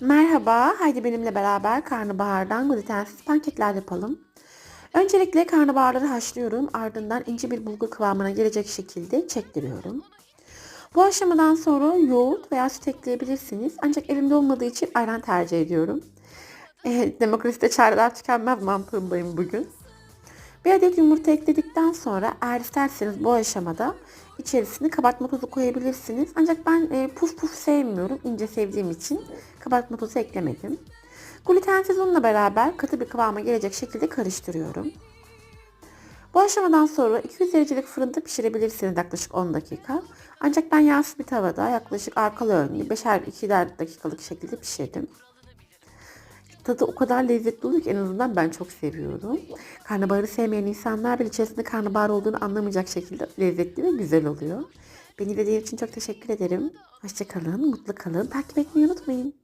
Merhaba, haydi benimle beraber karnabahardan glutensiz pankekler yapalım. Öncelikle karnabaharları haşlıyorum, ardından ince bir bulgur kıvamına gelecek şekilde çektiriyorum. Bu aşamadan sonra yoğurt veya süt ekleyebilirsiniz. Ancak elimde olmadığı için ayran tercih ediyorum. Eh, demokraside çareler tükenmez mantığındayım bugün. Bir adet yumurta ekledikten sonra eğer isterseniz bu aşamada içerisine kabartma tozu koyabilirsiniz. Ancak ben e, puf puf sevmiyorum. ince sevdiğim için kabartma tozu eklemedim. Glutensiz unla beraber katı bir kıvama gelecek şekilde karıştırıyorum. Bu aşamadan sonra 200 derecelik fırında pişirebilirsiniz yaklaşık 10 dakika. Ancak ben yağsız bir tavada yaklaşık arkalı önlü 5'er 2'er dakikalık şekilde pişirdim. Tadı o kadar lezzetli oluyor ki en azından ben çok seviyorum. Karnabaharı sevmeyen insanlar bile içerisinde karnabahar olduğunu anlamayacak şekilde lezzetli ve güzel oluyor. Beni izlediğiniz için çok teşekkür ederim. Hoşçakalın, mutlu kalın. Takip etmeyi unutmayın.